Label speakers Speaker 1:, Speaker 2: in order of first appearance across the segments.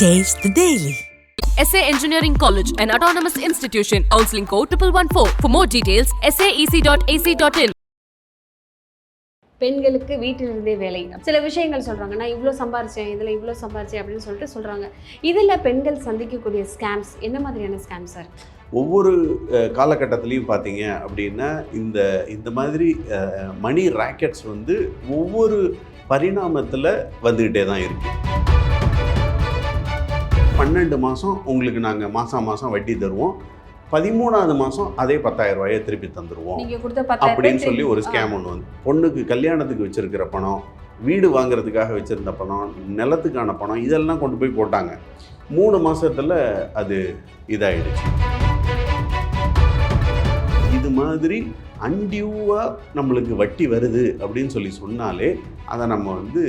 Speaker 1: Taste the Daily.
Speaker 2: SA Engineering College, an autonomous institution. Counseling code 1114. For more details, saec.ac.in.
Speaker 3: பெண்களுக்கு வீட்டிலிருந்தே வேலை சில விஷயங்கள் சொல்கிறாங்க நான் இவ்வளோ சம்பாரிச்சேன் இதில் இவ்வளோ சம்பாரிச்சேன் அப்படின்னு சொல்லிட்டு சொல்கிறாங்க இதில் பெண்கள் சந்திக்கக்கூடிய ஸ்கேம்ஸ் என்ன மாதிரியான ஸ்கேம் சார்
Speaker 4: ஒவ்வொரு காலகட்டத்திலையும் பார்த்தீங்க அப்படின்னா இந்த இந்த மாதிரி மணி ராக்கெட்ஸ் வந்து ஒவ்வொரு பரிணாமத்தில் வந்துக்கிட்டே தான் இருக்கு பன்னெண்டு மாதம் உங்களுக்கு நாங்கள் மாதம் மாதம் வட்டி தருவோம். பதிமூணாவது மாதம் அதே பத்தாயிரம் ரூபாயை திருப்பி தந்துடுவோம் அப்படின்னு சொல்லி ஒரு. ஸ்கேம் ஒன்று வந்து. பொண்ணுக்கு கல்யாணத்துக்கு வச்சிருக்கிற பணம் வீடு வாங்குறதுக்காக வச்சிருந்த பணம் நிலத்துக்கான பணம் இதெல்லாம் கொண்டு போய் போட்டாங்க. மூணு மாசத்துல அது இதாயிடுச்சு. இது மாதிரி அன்டியூவாக நம்மளுக்கு வட்டி வருது அப்படின்னு சொல்லி சொன்னாலே அதை நம்ம வந்து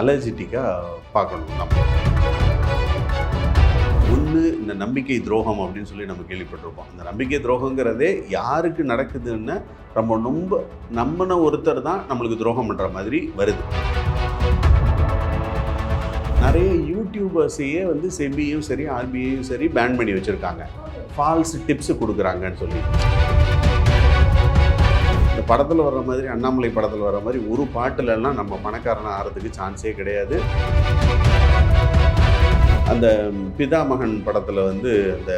Speaker 4: அலர்ஜிட்டிக்காக பார்க்கணும் நம்ம. ஒன்று இந்த நம்பிக்கை துரோகம் அப்படின்னு சொல்லி நம்ம கேள்விப்பட்டிருப்போம். அந்த நம்பிக்கை துரோகங்கிறதே யாருக்கு நடக்குதுன்னு நம்ம ரொம்ப நம்பின ஒருத்தர் தான் நம்மளுக்கு துரோகம் பண்ணுற மாதிரி வருது. நிறைய யூடியூபர்ஸையே வந்து செபியும் சரி ஆர்பிஐயும் சரி பேன் பண்ணி வச்சுருக்காங்க. ஃபால்ஸ் டிப்ஸ் கொடுக்குறாங்கன்னு சொல்லி. இந்த படத்தில் வர்ற மாதிரி அண்ணாமலை படத்தில் வர்ற மாதிரி ஒரு பாட்டுலலாம் நம்ம பணக்காரனாக ஆகிறதுக்கு சான்ஸே கிடையாது. அந்த பிதாமகன் படத்தில் வந்து அந்த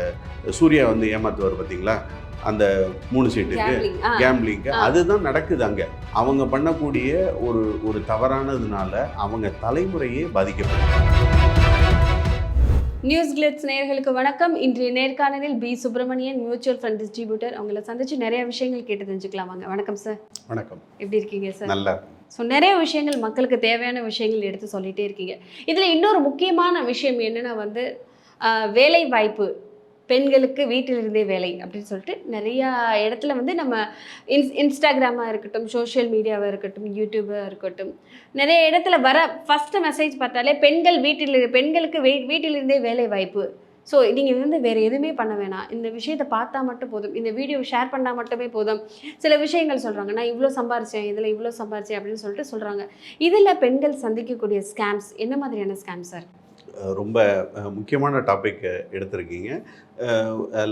Speaker 4: சூர்யா வந்து ஏமாத்துவார் பார்த்தீங்களா அந்த மூணு சீட்டுக்கு
Speaker 3: ஆ.
Speaker 4: அதுதான் நடக்குது அங்கே. அவங்க பண்ணக்கூடிய ஒரு ஒரு தவறானதுனால அவங்க தலைமுறையே பாதிக்கப்படுது
Speaker 3: நியூஸ் கிளிட்ஸ் நேயர்களுக்கு வணக்கம். இன்றைய நேர்காணலில் P. Subramanian mutual fund distributor அவங்கள சந்திச்சு நிறைய விஷயங்கள் கேட்டு தெரிஞ்சுக்கலாம். வாங்க. வணக்கம் சார்
Speaker 4: வணக்கம்.
Speaker 3: எப்படி இருக்கீங்க சார்
Speaker 4: நல்லா.
Speaker 3: ஸோ நிறைய விஷயங்கள் மக்களுக்கு தேவையான விஷயங்கள் எடுத்து சொல்லிகிட்டே இருக்கீங்க. இதில் இன்னொரு முக்கியமான விஷயம் என்னென்னா வந்து வேலை வாய்ப்பு பெண்களுக்கு வீட்டிலிருந்தே வேலை அப்படின்னு சொல்லிட்டு நிறையா இடத்துல வந்து நம்ம இன்ஸ் இன்ஸ்டாகிராமாக இருக்கட்டும் சோஷியல் மீடியாவாக இருக்கட்டும் யூடியூபாக இருக்கட்டும் நிறைய இடத்துல வர ஃபஸ்ட்டு மெசேஜ் பார்த்தாலே பெண்கள் வீட்டில் பெண்களுக்கு வீ வீட்டிலிருந்தே வேலை வாய்ப்பு ஸோ நீங்கள் வந்து வேறு எதுவுமே பண்ண வேணாம். இந்த விஷயத்தை பார்த்தா மட்டும் போதும். இந்த வீடியோ ஷேர் பண்ணால் மட்டுமே போதும். சில விஷயங்கள் சொல்கிறாங்க நான் இவ்வளோ சம்பாரிச்சேன் இதில் இவ்வளோ சம்பாரிச்சேன் அப்படின்னு சொல்லிட்டு சொல்கிறாங்க இதில் பெண்கள் சந்திக்கக்கூடிய ஸ்கேம்ஸ் என்ன மாதிரியான ஸ்கேம்ஸ் சார்
Speaker 4: ரொம்ப முக்கியமான டாபிக் எடுத்திருக்கீங்க.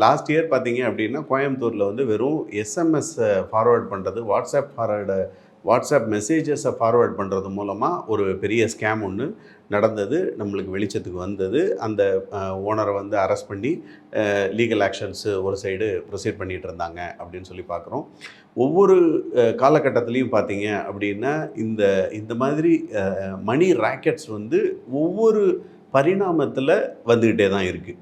Speaker 4: லாஸ்ட் இயர் பார்த்தீங்க அப்படின்னா கோயம்புத்தூரில் வந்து வெறும் எஸ்எம்எஸ் ஃபார்வேர்ட் பண்ணுறது வாட்ஸ்அப் ஃபார்வேர்டு வாட்ஸ்அப் மெசேஜஸை ஃபார்வேர்ட் பண்ணுறது மூலமாக ஒரு பெரிய ஸ்கேம் ஒன்று நடந்தது நம்மளுக்கு வெளிச்சத்துக்கு வந்தது. அந்த ஓனரை வந்து அரெஸ்ட் பண்ணி லீகல் ஆக்ஷன்ஸு ஒரு சைடு ப்ரொசீட் பண்ணிகிட்டு இருந்தாங்க அப்படின்னு சொல்லி பார்க்குறோம். ஒவ்வொரு காலகட்டத்துலேயும் பார்த்தீங்க அப்படின்னா இந்த இந்த மாதிரி மணி ராக்கெட்ஸ் வந்து ஒவ்வொரு பரிணாமத்தில் வந்துக்கிட்டே தான் இருக்குது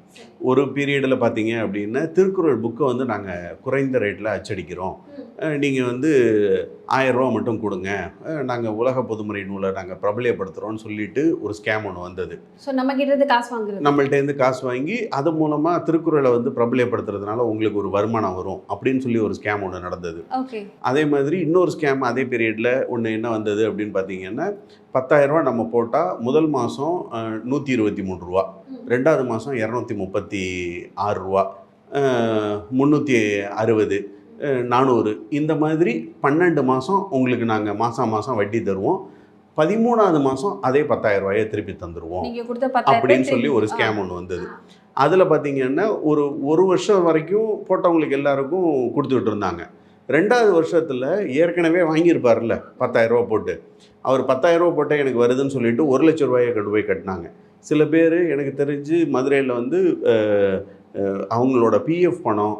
Speaker 4: ஒரு பீரியடில் பார்த்தீங்க அப்படின்னா திருக்குறள் புக்கை வந்து நாங்கள் குறைந்த ரேட்டில் அச்சடிக்கிறோம். நீங்கள் வந்து ஆயிரம் ரூபா மட்டும் கொடுங்க. நாங்கள் உலக பொதுமுறை நூலை நாங்கள் பிரபலியப்படுத்துகிறோம்னு சொல்லிட்டு ஒரு ஸ்கேம் ஒன்று வந்தது.
Speaker 3: ஸோ நம்ம கிட்ட இருந்து காசு வாங்குறது.
Speaker 4: நம்மள்ட்டேருந்து காசு வாங்கி அது மூலமாக திருக்குறளை வந்து பிரபலியப்படுத்துறதுனால உங்களுக்கு ஒரு வருமானம் வரும் அப்படின்னு சொல்லி ஒரு ஸ்கேம் ஒன்று நடந்தது.
Speaker 3: ஓகே.
Speaker 4: அதே மாதிரி இன்னொரு ஸ்கேம் அதே பீரியடில் ஒன்று என்ன வந்தது அப்படின்னு பார்த்தீங்கன்னா பத்தாயிரரூபா நம்ம போட்டால் முதல் மாதம் நூற்றி இருபத்தி மூணு ரூபா. ரெண்டாவது மாதம் இரநூத்தி முப்பத்தி ஆறு ரூபா முந்நூற்றி அறுபது நானூறு. இந்த மாதிரி பன்னெண்டு மாதம் உங்களுக்கு நாங்கள் மாதம் மாதம் வட்டி தருவோம். பதிமூணாவது மாதம் அதே பத்தாயிரம் ரூபாயை திருப்பி தந்துடுவோம் அப்படின்னு சொல்லி ஒரு ஸ்கேம் ஒன்று வந்தது. அதில் பார்த்தீங்கன்னா ஒரு ஒரு வருஷம் வரைக்கும் போட்டவங்களுக்கு எல்லாருக்கும் கொடுத்துக்கிட்டு இருந்தாங்க. ரெண்டாவது வருஷத்தில் ஏற்கனவே வாங்கியிருப்பார்ல பத்தாயிரம் ரூபா போட்டு. அவர் பத்தாயிரம் ரூபா போட்டால் எனக்கு வருதுன்னு சொல்லிட்டு ஒரு லட்ச ரூபாயை கொண்டு போய் கட்டினாங்க. சில பேர் எனக்கு தெரிஞ்சு மதுரையில் வந்து அவங்களோட பிஎஃப் பணம்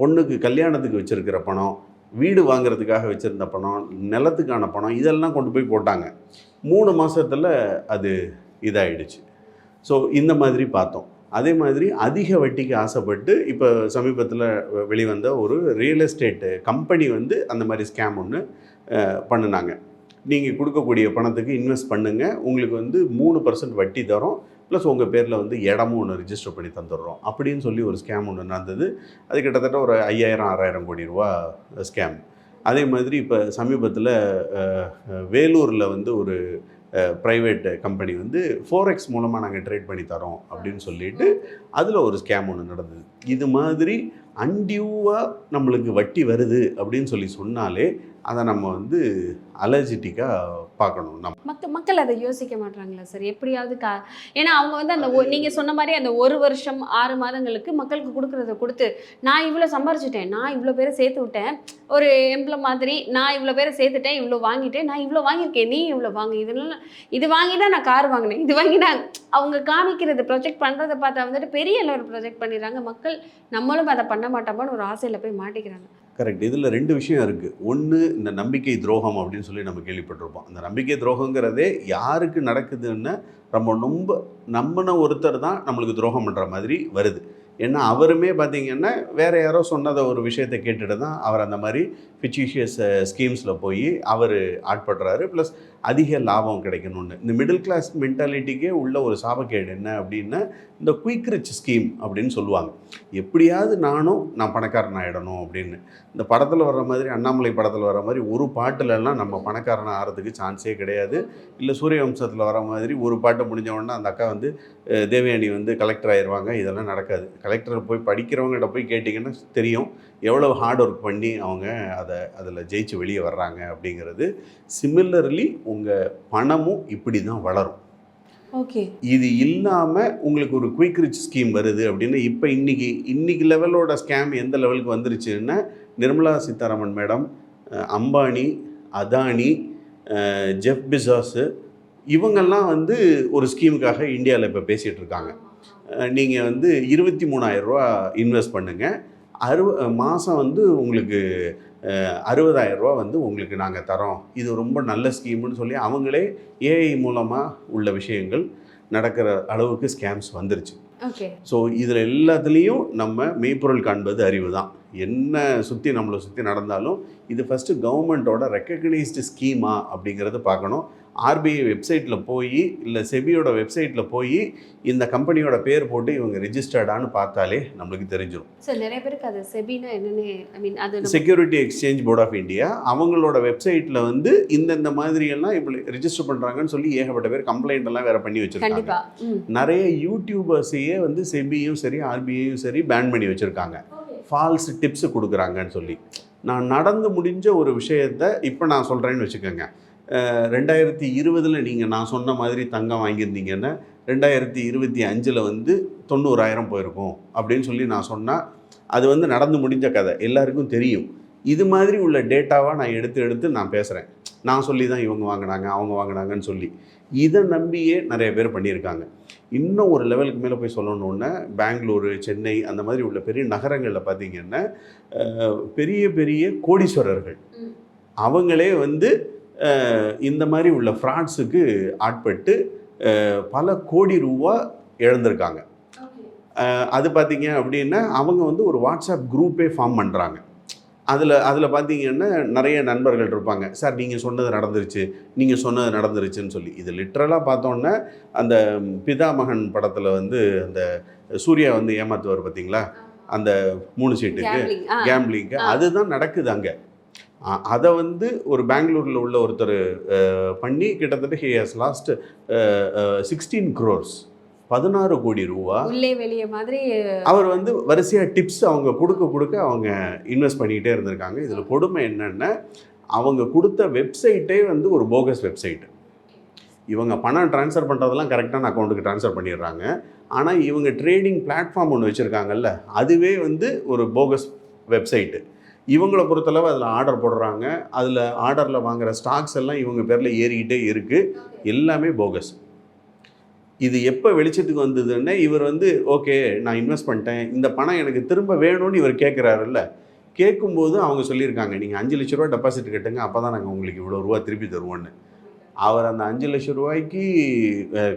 Speaker 4: பொண்ணுக்கு கல்யாணத்துக்கு வச்சுருக்கிற பணம் வீடு வாங்குறதுக்காக வச்சுருந்த பணம் நிலத்துக்கான பணம் இதெல்லாம் கொண்டு போய் போட்டாங்க. மூணு மாதத்தில் அது இதாயிடுச்சு. ஸோ இந்த மாதிரி பார்த்தோம். அதே மாதிரி அதிக வட்டிக்கு ஆசைப்பட்டு இப்போ சமீபத்தில் வெளிவந்த ஒரு ரியல் எஸ்டேட்டு கம்பெனி வந்து அந்த மாதிரி ஸ்கேம் ஒன்று பண்ணினாங்க. நீங்கள் கொடுக்கக்கூடிய பணத்துக்கு இன்வெஸ்ட் பண்ணுங்கள் உங்களுக்கு வந்து மூணு பர்சன்ட் வட்டி தரோம். ப்ளஸ் உங்கள் பேரில் வந்து இடமும் ஒன்று ரிஜிஸ்டர் பண்ணி தந்துடுறோம். அப்படின்னு சொல்லி ஒரு ஸ்கேம் ஒன்று நடந்தது. அது கிட்டத்தட்ட ஒரு ஐயாயிரம் ஆறாயிரம் கோடி ரூபா ஸ்கேம் அதே மாதிரி இப்போ சமீபத்தில் வேலூரில் வந்து ஒரு ப்ரைவேட் கம்பெனி வந்து ஃபோரெக்ஸ் மூலமாக நாங்கள் ட்ரேட் பண்ணி தரோம் அப்படின்னு சொல்லிட்டு அதில் ஒரு ஸ்கேம் ஒன்று நடந்தது. இது மாதிரி அன்டியூவாக நம்மளுக்கு வட்டி வருது அப்படின்னு சொல்லி சொன்னாலே அதை நம்ம வந்து அலர்ஜிட்டிக்காக பார்க்கணும். நம்ம
Speaker 3: மக்கள் மக்கள் அதை யோசிக்க மாட்டாங்களா சார்? எப்படியாவது கா ஏன்னா அவங்க வந்து அந்த ஒ- நீங்க சொன்ன மாதிரி அந்த ஒரு வருஷம் ஆறு மாதங்களுக்கு மக்களுக்கு கொடுக்கறத கொடுத்து நான் இவ்வளோ சம்பாரிச்சிட்டேன் நான் இவ்வளோ பேரை சேர்த்து விட்டேன் ஒரு எம்ப்ள மாதிரி நான் இவ்வளோ பேரை சேர்த்துட்டேன் இவ்வளோ வாங்கிட்டேன் நான் இவ்வளோ வாங்கியிருக்கேன் நீ இவ்வளோ வாங்கு இதனால இது வாங்கி தான் நான் கார் வாங்கினேன் இது வாங்கி நான் அவங்க காமிக்கிறது ப்ரொஜெக்ட் பண்ணுறதை பார்த்தா வந்துட்டு பெரிய லெவல் ப்ரொஜெக்ட் பண்ணிடுறாங்க மக்கள் நம்மளும் அதை பண்ண மாட்டோமான்னு ஒரு ஆசையில் போய் மாட்டிக்கிறாங்க.
Speaker 4: கரெக்ட் இதில் ரெண்டு விஷயம் இருக்குது ஒன்று இந்த நம்பிக்கை துரோகம் அப்படின்னு சொல்லி நம்ம கேள்விப்பட்டிருப்போம். அந்த நம்பிக்கை துரோகங்கிறதே யாருக்கு நடக்குதுன்னு நம்ம ரொம்ப நம்பின ஒருத்தர் தான் நம்மளுக்கு துரோகம் பண்ணுற மாதிரி வருது. ஏன்னா அவருமே பார்த்திங்கன்னா வேறு யாரோ சொன்னதை ஒரு விஷயத்தை கேட்டுட்டு தான் அவர் அந்த மாதிரி ஃபிச்சிஷியஸ் ஸ்கீம்ஸில் போய் அவர் ஆட்படுறாரு. ப்ளஸ் அதிக லாபம் கிடைக்கணும்னு. இந்த மிடில் கிளாஸ் மென்டாலிட்டிக்கே உள்ள ஒரு சாபக்கேடு என்ன அப்படின்னா இந்த குயிக் ரிச் ஸ்கீம் அப்படின்னு சொல்லுவாங்க. எப்படியாவது நானும் நான் பணக்காரன் ஆகிடணும் அப்படின்னு. இந்த படத்தில் வர்ற மாதிரி அண்ணாமலை படத்தில் வர மாதிரி ஒரு பாட்டுலலாம் நம்ம பணக்காரன் ஆகிறதுக்கு சான்ஸே கிடையாது. இல்லை சூரிய வம்சத்தில் வர மாதிரி ஒரு பாட்டு முடிஞ்ச உடனே அந்த அக்கா வந்து தேவயானி வந்து கலெக்டர் ஆயிடுவாங்க இதெல்லாம் நடக்காது. கலெக்டர் போய் படிக்கிறவங்ககிட்ட போய் கேட்டிங்கன்னா தெரியும். எவ்வளோ ஹார்ட் ஒர்க் பண்ணி அவங்க அதை அதில் ஜெயிச்சு வெளியே வர்றாங்க அப்படிங்கிறது சிமிலர்லி உங்கள் பணமும் இப்படி தான் வளரும்.
Speaker 3: ஓகே
Speaker 4: இது இல்லாமல் உங்களுக்கு ஒரு குயிக் ரிச் ஸ்கீம் வருது அப்படின்னு இப்போ இன்னைக்கு இன்னைக்கு லெவலோட ஸ்கேம் எந்த லெவலுக்கு வந்துருச்சுன்னா Nirmala Sitharaman madam Ambani Adani Jeff Bezos இவங்கெல்லாம் வந்து ஒரு ஸ்கீமுக்காக இந்தியாவில் இப்போ பேசிகிட்டு இருக்காங்க. நீங்கள் வந்து இருபத்தி மூணாயிரரூவா இன்வெஸ்ட் பண்ணுங்கள் அறுவ மாதம் வந்து உங்களுக்கு அறுபதாயிரம் ரூபா வந்து உங்களுக்கு நாங்கள் தரோம். இது ரொம்ப நல்ல ஸ்கீம்னு சொல்லி அவங்களே ஏஐ மூலமாக உள்ள விஷயங்கள் நடக்கிற அளவுக்கு ஸ்கேம்ஸ் வந்துருச்சு.
Speaker 3: ஓகே.
Speaker 4: ஸோ இதில் எல்லாத்துலேயும் நம்ம மெய்ப்பொருள் காண்பது அறிவு தான் என்ன சுற்றி நம்மளை சுற்றி நடந்தாலும் இது ஃபஸ்ட்டு கவர்மெண்ட்டோட ரெக்கக்னைஸ்டு ஸ்கீமா அப்படிங்கிறத பார்க்கணும். ஆர்பிஐ வெப்சைட்டில் போய் இல்லை செபியோட வெப்சைட்டில் போய் இந்த கம்பெனியோட பேர் போட்டு இவங்க ரிஜிஸ்டர்டான்னு பார்த்தாலே நம்மளுக்கு தெரிஞ்சிடும்
Speaker 3: சார் நிறைய பேருக்கு அது செபினா என்னன்னு ஐ மீன் அது நம்ம-
Speaker 4: security exchange board of India அவங்களோட வெப்சைட்டில் வந்து இந்தந்த மாதிரி எல்லாம் இப்படி ரிஜிஸ்டர் பண்ணுறாங்கன்னு சொல்லி ஏகப்பட்ட பேர் கம்ப்ளைண்ட் எல்லாம் வேற பண்ணி வச்சிருக்காங்க. நிறைய யூடியூபர்ஸையே வந்து செபியும் சரி ஆர்பிஐயும் சரி பேன் பண்ணி வச்சுருக்காங்க. ஃபால்ஸ் டிப்ஸு கொடுக்குறாங்கன்னு சொல்லி. நான் நடந்து முடிஞ்ச ஒரு விஷயத்த இப்போ நான் சொல்கிறேன்னு வச்சுக்கோங்க. ரெண்டாயிரத்தி இருபதில் நீங்கள் நான் சொன்ன மாதிரி தங்கம் வாங்கியிருந்தீங்கன்னா ரெண்டாயிரத்தி இருபத்தி அஞ்சில் வந்து தொண்ணூறாயிரம் போயிருக்கும் அப்படின்னு சொல்லி நான் சொன்னால் அது வந்து நடந்து முடிஞ்ச கதை. எல்லாருக்கும் தெரியும். இது மாதிரி உள்ள டேட்டாவாக நான் எடுத்து எடுத்து நான் பேசுகிறேன் நான் சொல்லி தான் இவங்க வாங்கினாங்க அவங்க வாங்கினாங்கன்னு சொல்லி. இதை நம்பியே நிறைய பேர் பண்ணியிருக்காங்க. இன்னும் ஒரு லெவலுக்கு மேலே போய் சொல்லணுன்னா பெங்களூரு சென்னை அந்த மாதிரி உள்ள பெரிய நகரங்களில் பார்த்தீங்கன்னா பெரிய பெரிய கோடீஸ்வரர்கள். அவங்களே வந்து இந்த மாதிரி உள்ள ஃப்ராட்ஸுக்கு ஆட்பட்டு பல கோடி ரூபா இழந்திருக்காங்க. அது பார்த்தீங்க அப்படின்னா அவங்க வந்து ஒரு வாட்ஸ்அப் குரூப்பே ஃபார்ம் பண்ணுறாங்க அதில் அதில் பார்த்தீங்கன்னா நிறைய நண்பர்கள் இருப்பாங்க. சார் நீங்கள் சொன்னது நடந்துருச்சு. நீங்கள் சொன்னது நடந்துருச்சுன்னு சொல்லி. இது லிட்ரலாக பார்த்தோன்னா அந்த பிதா மகன் படத்தில் வந்து அந்த சூர்யா வந்து ஏமாத்துவார் பார்த்தீங்களா அந்த மூணு சீட்டுக்கு
Speaker 3: கேம்பிளிங் ஆ.
Speaker 4: கேம்லிங்க்கு
Speaker 3: ஆ.
Speaker 4: அதுதான் நடக்குது அங்கே. அதை வந்து ஒரு பெங்களூரில் உள்ள ஒருத்தர் பண்ணி கிட்டத்தட்ட he has lost sixteen crores பதினாறு கோடி ரூபா.
Speaker 3: உள்ளே வெளியே மாதிரி
Speaker 4: அவர் வந்து வரிசையாக டிப்ஸ் அவங்க கொடுக்க கொடுக்க அவங்க இன்வெஸ்ட் பண்ணிக்கிட்டே இருந்திருக்காங்க. இதில் கொடுமை என்னென்னா அவங்க கொடுத்த வெப்சைட்டே வந்து ஒரு போகஸ் வெப்சைட் இவங்க பணம் ட்ரான்ஸ்ஃபர் பண்ணுறதெல்லாம் கரெக்டான அக்கௌண்ட்டுக்கு ட்ரான்ஸ்ஃபர் பண்ணிடுறாங்க. ஆனால் இவங்க ட்ரேடிங் பிளாட்ஃபார்ம் ஒன்று வச்சுருக்காங்கல்ல அதுவே வந்து ஒரு போகஸ் வெப்சைட்டு இவங்கள பொறுத்தளவு அதில் ஆர்டர் போடுறாங்க. அதில் ஆர்டரில் வாங்குற ஸ்டாக்ஸ் எல்லாம் இவங்க பேரில் ஏறிக்கிட்டே இருக்குது எல்லாமே போகஸ் இது எப்போ வெளிச்சத்துக்கு வந்ததுன்னா இவர் வந்து ஓகே நான் இன்வெஸ்ட் பண்ணிட்டேன். இந்த பணம் எனக்கு திரும்ப வேணும்னு இவர் கேட்குறாருல்ல கேட்கும்போது அவங்க சொல்லியிருக்காங்க நீங்கள் அஞ்சு லட்ச ரூபா டெபாசிட் கட்டுங்க அப்போ தான் நாங்கள் உங்களுக்கு இவ்வளோ ரூபா திருப்பி தருவோன்னு அவர் அந்த அஞ்சு லட்ச ரூபாய்க்கு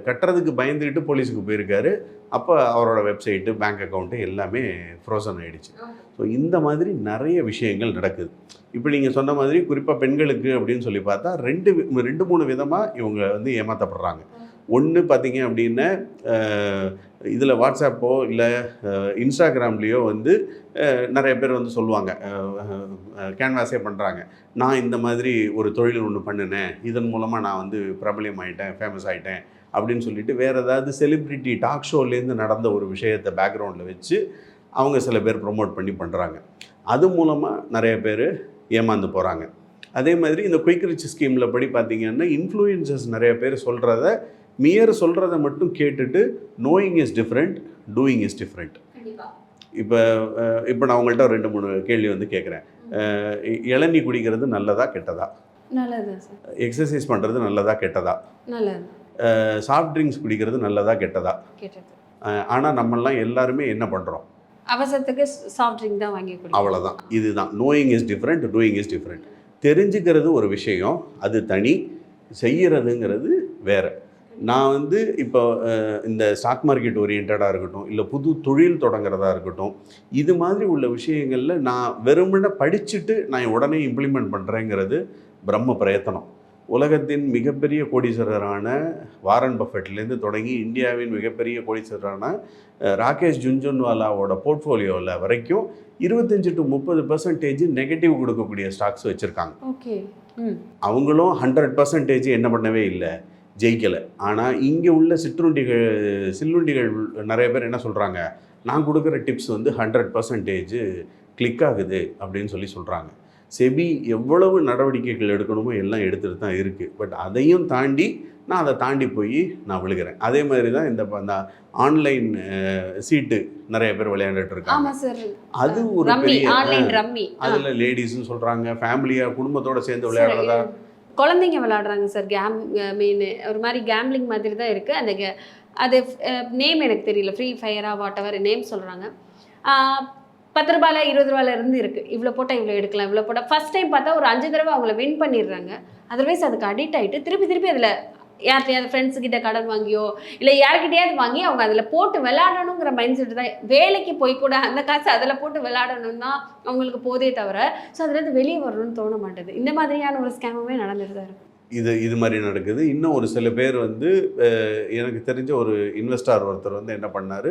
Speaker 4: கட்டுறதுக்கு பயந்துக்கிட்டு போலீஸுக்கு போயிருக்காரு. அப்போ அவரோட வெப்சைட்டு பேங்க் அக்கௌண்ட்டு எல்லாமே ஃப்ரோசன் ஆகிடுச்சு ஸோ இந்த மாதிரி நிறைய விஷயங்கள் நடக்குது. இப்போ நீங்கள் சொன்ன மாதிரி குறிப்பாக பெண்களுக்கு அப்படின்னு சொல்லி பார்த்தா ரெண்டு வி- ரெண்டு மூணு விதமாக இவங்க வந்து ஏமாற்றப்படுறாங்க ஒன்று பார்த்தீங்க அப்படின்னா இதில் வாட்ஸ்அப்போ இல்லை இன்ஸ்டாகிராம்லேயோ வந்து நிறைய பேர் வந்து சொல்லுவாங்க. கேன்வாஸே பண்ணுறாங்க நான் இந்த மாதிரி ஒரு தொழில் ஒன்று பண்ணினேன். இதன் மூலமாக நான் வந்து பிரபலியம் ஆகிட்டேன் ஃபேமஸ் ஆகிட்டேன் அப்படின்னு சொல்லிட்டு வேறு ஏதாவது செலிப்ரிட்டி டாக் ஷோலேருந்து நடந்த ஒரு விஷயத்தை பேக்ரவுண்டில் வச்சு அவங்க சில பேர் ப்ரொமோட் பண்ணி பண்ணுறாங்க அது மூலமாக நிறைய பேர் ஏமாந்து போகிறாங்க அதே மாதிரி இந்த குயிக் ரிச் ஸ்கீமில் படி பார்த்திங்கன்னா இன்ஃப்ளூயன்சஸ் நிறைய பேர் சொல்கிறத மியர் சொல்கிறத மட்டும் கேட்டுட்டு knowing is different doing is different இப்போ இப்போ நான் உங்கள்கிட்ட ரெண்டு மூணு கேள்வி வந்து கேட்குறேன் இளநீ குடிக்கிறது நல்லதா கெட்டதா?
Speaker 3: நல்லது சார்.
Speaker 4: எக்ஸசைஸ் பண்ணுறது நல்லதா கெட்டதா?
Speaker 3: நல்லது
Speaker 4: சாஃப்ட் ட்ரிங்க்ஸ் குடிக்கிறது நல்லதா கெட்டதா?
Speaker 3: கேட்டது.
Speaker 4: ஆனால் நம்மெல்லாம் எல்லாருமே என்ன பண்ணுறோம்
Speaker 3: அவசரத்துக்கு சாஃப்ட் ட்ரிங்க் தான் வாங்கி
Speaker 4: அவ்வளோதான் இதுதான். Knowing is different doing is different தெரிஞ்சுக்கிறது ஒரு விஷயம் அது தனி. செய்யறதுங்கிறது வேற. நான் வந்து இப்போ இந்த ஸ்டாக் மார்க்கெட் ஓரியன்டாக இருக்கட்டும் இல்லை புது தொழில் தொடங்குறதா இருக்கட்டும் இது மாதிரி உள்ள விஷயங்களில் நான் வெறுமனே படிச்சுட்டு நான் உடனே இம்ப்ளிமெண்ட் பண்ணுறேங்கிறது பிரம்ம பிரயத்தனம். உலகத்தின் மிகப்பெரிய கோடீஸ்வரரான வாரன் பஃபெட்லேருந்து தொடங்கி இந்தியாவின் மிகப்பெரிய கோடீஸ்வரரான ராகேஷ் ஜுன்ஜுன்வாலாவோட போர்ட்ஃபோலியோவில் வரைக்கும் இருபத்தஞ்சு டு முப்பது பர்சன்டேஜ் நெகட்டிவ் கொடுக்கக்கூடிய ஸ்டாக்ஸ் வச்சுருக்காங்க. அவங்களும் ஹண்ட்ரட் பர்சன்டேஜ் என்ன பண்ணவே இல்லை. ஜெயிக்கலை. ஆனால் இங்கே உள்ள சிற்றுண்டிகள் சில்லுண்டிகள் நிறைய பேர் என்ன சொல்கிறாங்க நான் கொடுக்குற டிப்ஸ் வந்து ஹண்ட்ரட் பர்சன்டேஜ் கிளிக் ஆகுது அப்படின்னு சொல்லி சொல்கிறாங்க செபி எவ்வளவு நடவடிக்கைகள் எடுக்கணுமோ எல்லாம் எடுத்துகிட்டு தான் இருக்குது பட் அதையும் தாண்டி நான் அதை தாண்டி போய் நான் விழுகிறேன். அதே மாதிரி தான் இந்த அந்த ஆன்லைன் சீட்டு நிறைய பேர் விளையாண்டுட்டு இருக்காங்க. அது ஒரு பெரிய. அதில் லேடிஸ்னு சொல்கிறாங்க ஃபேமிலியாக குடும்பத்தோட சேர்ந்து விளையாடுறதா
Speaker 3: குழந்தைங்க விளாடுறாங்க சார் கேம் மீன் ஒரு மாதிரி கேம்லிங் மாதிரி தான் இருக்குது அந்த கே அது நேம் எனக்கு தெரியல. ஃப்ரீ ஃபயராக வாட் எவர் நேம் சொல்கிறாங்க பத்து ரூபாயில இருபது ரூபாயில இருந்து இருக்குது இவ்வளோ போட்டால் இவ்வளோ எடுக்கலாம் இவ்வளோ போட்டால் ஃபஸ்ட் டைம் பார்த்தா ஒரு அஞ்சு தடவை அவங்கள வின் பண்ணிடுறாங்க. அதர்வைஸ் அதுக்கு அடிக்ட் ஆகிட்டு திருப்பி திருப்பி அதில் யார்கிட்டயாவது ஃப்ரெண்ட்ஸ் கிட்ட கடன் வாங்கியோ இல்லை யார்கிட்டயாவது வாங்கி அவங்க அதில் போட்டு விளையாடணுங்கிற மைண்ட் செட் தான். வேலைக்கு போய் கூட அந்த காசு அதில் போட்டு விளையாடணும் தான் அவங்களுக்கு போதே தவிர ஸோ அதுலேருந்து வெளியே வரணும்னு தோண மாட்டேது. இந்த மாதிரியான ஒரு ஸ்கேமுமே நடந்துட்டு தான் இருக்கு.
Speaker 4: இது இது மாதிரி நடக்குது. இன்னும் ஒரு சில பேர் வந்து எனக்கு தெரிஞ்ச ஒரு இன்வெஸ்டார் ஒருத்தர் வந்து என்ன பண்ணார்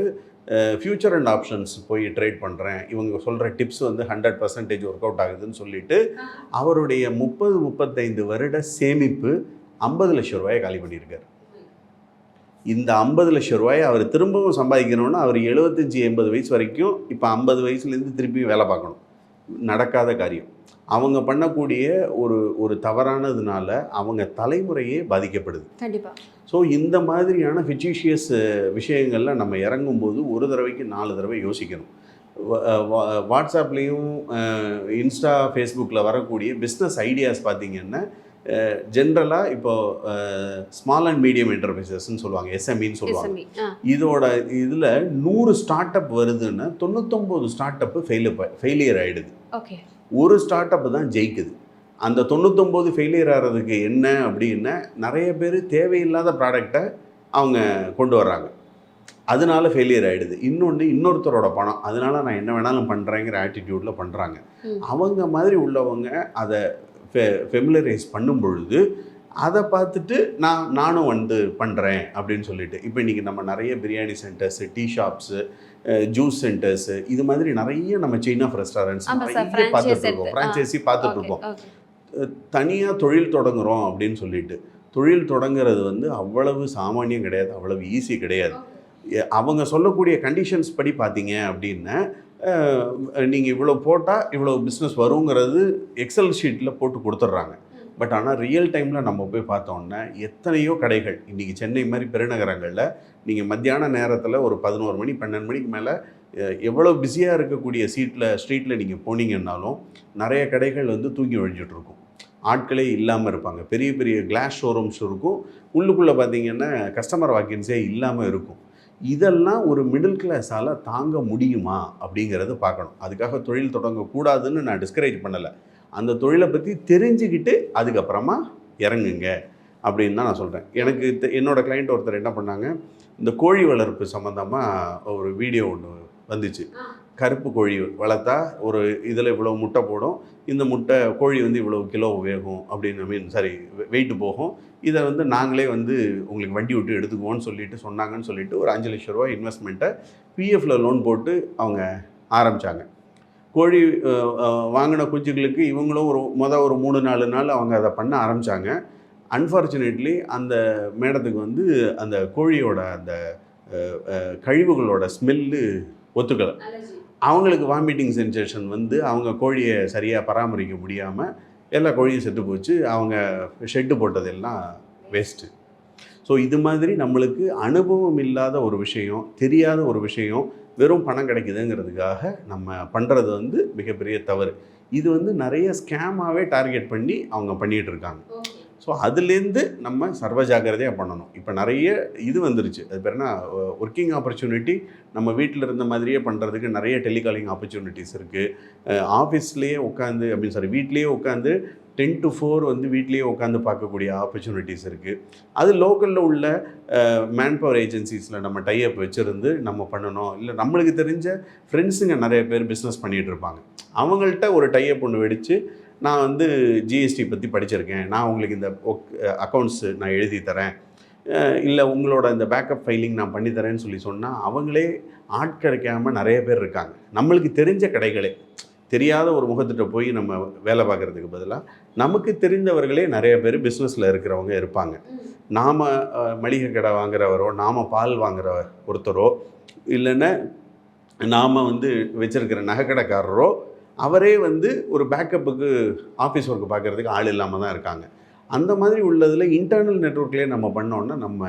Speaker 4: ஃபியூச்சர் அண்ட் ஆப்ஷன்ஸ் போய் ட்ரேட் பண்ணுறேன் இவங்க சொல்கிற டிப்ஸ் வந்து ஹண்ட்ரட் பர்சன்டேஜ் ஒர்க் அவுட் ஆகுதுன்னு சொல்லிட்டு அவருடைய முப்பது முப்பத்தைந்து வருட சேமிப்பு ஐம்பது லட்சம் ரூபாயை காலி பண்ணியிருக்காரு. இந்த ஐம்பது லட்சம் ரூபாயை அவர் திரும்பவும் சம்பாதிக்கணும்னா அவர் எழுபத்தஞ்சி எண்பது வயசு வரைக்கும் இப்போ ஐம்பது வயசுலேருந்து திருப்பி வேலை பார்க்கணும். நடக்காத காரியம். அவங்க பண்ணக்கூடிய ஒரு ஒரு தவறானதுனால அவங்க தலைமுறையே பாதிக்கப்படுது.
Speaker 3: கண்டிப்பா.
Speaker 4: ஸோ இந்த மாதிரியான ஃபிச்சிஷியஸ் விஷயங்களில் நம்ம இறங்கும்போது ஒரு தடவைக்கு நாலு தடவை யோசிக்கணும். வாட்ஸ்அப்லேயும் இன்ஸ்டா ஃபேஸ்புக்கில் வரக்கூடிய பிஸ்னஸ் ஐடியாஸ் பார்த்தீங்கன்னா ஜென்ரலாக இப்போ ஸ்மால் அண்ட் மீடியம் என்டர்பிரைசஸ்ன்னு சொல்லுவாங்க எஸ்எம்இன்னு சொல்லுவாங்க.
Speaker 3: எஸ்எம்இ ஆ.
Speaker 4: இதோட இதில் நூறு ஸ்டார்ட் அப் வருதுன்னா தொண்ணூத்தொம்பது ஸ்டார்ட் அப்பு ஃபெயிலியர் ஃபெயிலியர் ஆகிடுது
Speaker 3: ஓகே
Speaker 4: ஒரு ஸ்டார்ட் அப் தான் ஜெயிக்குது. அந்த தொண்ணூத்தொம்பது ஃபெயிலியர் ஆகிறதுக்கு என்ன அப்படின்னா நிறைய பேர் தேவையில்லாத ப்ராடக்டை அவங்க கொண்டு வர்றாங்க. அதனால ஃபெயிலியர் ஆகிடுது இன்னொன்று இன்னொருத்தரோட பணம். அதனால நான் என்ன வேணாலும் பண்ணுறேங்கிற ஆட்டிடியூடில் பண்ணுறாங்க. அவங்க மாதிரி உள்ளவங்க அதை ஃபெ ஃபெமிலரைஸ் பண்ணும் பொழுது அதை பார்த்துட்டு நான் நானும் வந்து பண்ணுறேன் அப்படின்னு சொல்லிட்டு. இப்போ இன்றைக்கி நம்ம நிறைய biryani centres tea shops juice centres இது மாதிரி நிறைய நம்ம செயின் ஆஃப் ரெஸ்டாரண்ட்ஸ் நிறைய பார்த்துட்டு
Speaker 3: ஃப்ரான்ச்சைஸ்
Speaker 4: இருக்கோம் ஃப்ரான்ச்சைசி பார்த்துட்டு இருக்கோம். தனியாக தொழில் தொடங்குறோம் அப்படின்னு சொல்லிட்டு. தொழில் தொடங்குறது வந்து அவ்வளவு சாமானியம் கிடையாது அவ்வளவு ஈஸி கிடையாது. அவங்க சொல்லக்கூடிய கண்டிஷன்ஸ் படி பார்த்தீங்க அப்படின்னா நீங்கள் இவ்வளோ போட்டால் இவ்வளோ பிஸ்னஸ் வருங்கிறது எக்ஸல் ஷீட்டில் போட்டு கொடுத்துட்றாங்க. பட் ஆனால் ரியல் டைமில் நம்ம போய் பார்த்தோம்னா எத்தனையோ கடைகள் இன்றைக்கி சென்னை மாதிரி பெருநகரங்களில் நீங்கள் மத்தியான நேரத்தில் ஒரு பதினோரு மணி பன்னெண்டு மணிக்கு மேலே எவ்வளோ பிஸியாக இருக்கக்கூடிய சீட்டில் ஸ்ட்ரீட்டில் நீங்கள் போனீங்கன்னாலும் நிறைய கடைகள் வந்து தூங்கி ஒழிஞ்சிட்ருக்கும். ஆட்களே இல்லாமல் இருப்பாங்க. பெரிய பெரிய கிளாஸ் ஷோரூம்ஸ் இருக்கும். உள்ளுக்குள்ளே பார்த்தீங்கன்னா கஸ்டமர் வாக்கின்ஸே இல்லாமல் இருக்கும். இதெல்லாம் ஒரு மிடில் கிளாஸால் தாங்க முடியுமா அப்படிங்கிறத பார்க்கணும். அதுக்காக தொழில் தொடங்கக்கூடாதுன்னு நான் டிஸ்கரேஜ் பண்ணலை. அந்த தொழிலை பற்றி தெரிஞ்சுக்கிட்டு அதுக்கப்புறமா இறங்குங்க அப்படின்னு தான் நான் சொல்கிறேன் எனக்கு தெ- என்னோட கிளைண்ட் ஒருத்தர் என்ன பண்ணாங்க இந்த கோழி வளர்ப்பு சம்மந்தமாக ஒரு வீடியோ ஒன்று வந்துச்சு. கருப்பு கோழி வளர்த்தா ஒரு இதில் இவ்வளோ முட்டை போடும் இந்த முட்டை கோழி வந்து இவ்வளோ கிலோ வேகும் அப்படின்னு மீன் சாரி வெயிட் போகும். இதை வந்து நாங்களே வந்து உங்களுக்கு வண்டி விட்டு எடுத்துக்குவோன்னு சொல்லிட்டு சொன்னாங்கன்னு சொல்லிட்டு ஒரு அஞ்சு லட்ச ரூபா இன்வெஸ்ட்மெண்ட்டை பிஎஃப்ல லோன் போட்டு அவங்க ஆரம்பித்தாங்க கோழி வாங்கின குஞ்சுகளுக்கு இவங்களும் ஒரு மொதல் ஒரு மூணு நாலு நாள் அவங்க அதை பண்ண ஆரம்பித்தாங்க அன்ஃபார்ச்சுனேட்லி அந்த மேடத்துக்கு வந்து அந்த கோழியோட அந்த கழிவுகளோட ஸ்மெல்லு ஒத்துக்கலை. அவங்களுக்கு வாமிட்டிங் சென்சேஷன் வந்து அவங்க கோழியை சரியாக பராமரிக்க முடியாமல் எல்லா கோழியும் செத்து போச்சு. அவங்க ஷெட்டு போட்டதெல்லாம் வேஸ்ட்டு ஸோ இது மாதிரி நம்மளுக்கு அனுபவம் இல்லாத ஒரு விஷயம் தெரியாத ஒரு விஷயம் வெறும் பணம் கிடைக்குதுங்கிறதுக்காக நம்ம பண்ணுறது வந்து மிகப்பெரிய தவறு. இது வந்து நிறைய ஸ்கேமாகவே டார்கெட் பண்ணி அவங்க பண்ணிகிட்டு இருக்காங்க. ஸோ அதுலேருந்து நம்ம சர்வ ஜாக்கிரதையாக பண்ணணும். இப்போ நிறைய இது வந்துருச்சு. அது பேர் என்ன? ஒர்க்கிங் ஆப்பர்ச்சுனிட்டி நம்ம வீட்டில் இருந்த மாதிரியே பண்ணுறதுக்கு நிறைய டெலிகாலிங் ஆப்பர்ச்சுனிட்டிஸ் இருக்குது ஆஃபீஸ்லேயே உட்காந்து அப்படின்னு சாரி வீட்லேயே உட்காந்து டென் டு ஃபோர் வந்து வீட்லேயே உட்காந்து பார்க்கக்கூடிய ஆப்பர்ச்சுனிட்டிஸ் இருக்குது அது லோக்கலில் உள்ள மேன் பவர் ஏஜென்சிஸில் நம்ம டைப் வச்சுருந்து நம்ம பண்ணணும். இல்லை நம்மளுக்கு தெரிஞ்ச ஃப்ரெண்ட்ஸுங்க நிறைய பேர் பிஸ்னஸ் பண்ணிகிட்டு இருப்பாங்க. அவங்கள்ட்ட ஒரு டைப் ஒன்று வெடித்து நான் வந்து ஜிஎஸ்டி பற்றி படிச்சிருக்கேன். நான் உங்களுக்கு இந்த அக்கௌண்ட்ஸு நான் எழுதி தரேன். இல்லை உங்களோட இந்த பேக்கப் ஃபைலிங் நான் பண்ணி தரேன்னு சொல்லி சொன்னால் அவங்களே ஆட்கிடைக்காமல் நிறைய பேர் இருக்காங்க. நம்மளுக்கு தெரிஞ்ச கடைகளே. தெரியாத ஒரு முகத்திட்ட போய் நம்ம வேலை பார்க்குறதுக்கு பதிலாக நமக்கு தெரிந்தவர்களே நிறைய பேர் பிஸ்னஸில் இருக்கிறவங்க இருப்பாங்க. நாம் மளிகை கடை வாங்குறவரோ நாம் பால் வாங்குற ஒருத்தரோ இல்லைன்னா நாம் வந்து வச்சிருக்கிற நகைக்கடைக்காரரோ அவரே வந்து ஒரு பேக்கப்புக்கு ஆஃபீஸ் ஒர்க்கு பார்க்குறதுக்கு ஆள் இல்லாமல் தான் இருக்காங்க. அந்த மாதிரி உள்ளதில் இன்டர்னல் நெட்ஒர்க்லேயே நம்ம பண்ணோன்னா நம்ம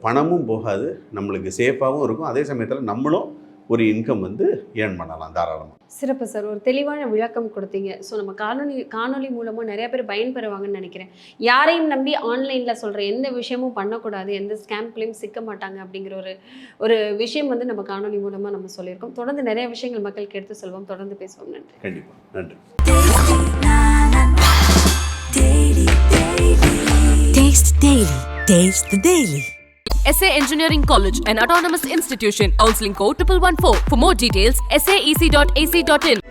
Speaker 4: பணமும் போகாது நம்மளுக்கு சேஃபாகவும் இருக்கும். அதே சமயத்தில் நம்மளும் ஒரு இன்கம் வந்து ஏர்ன் பண்ணலாம் தாராளமாக
Speaker 3: சிறப்பு சார். ஒரு தெளிவான விளக்கம் கொடுத்தீங்க. ஸோ நம்ம காணொலி காணொலி மூலமாக நிறைய பேர் பயன்பெறுவாங்கன்னு நினைக்கிறேன். யாரையும் நம்பி ஆன்லைனில் சொல்கிற எந்த விஷயமும் பண்ணக்கூடாது எந்த ஸ்கேம்ப்லேயும் சிக்க மாட்டாங்க அப்படிங்கிற ஒரு ஒரு விஷயம் வந்து நம்ம காணொலி மூலமாக நம்ம சொல்லியிருக்கோம். தொடர்ந்து நிறைய விஷயங்கள் மக்களுக்கு எடுத்து செல்வோம். தொடர்ந்து பேசுவோம். நன்றி.
Speaker 4: கண்டிப்பாக நன்றி.
Speaker 1: Taste Daily. Taste the Daily.
Speaker 2: SA Engineering College, an autonomous institution. Counseling code 1114. For more details, saec.ac.in.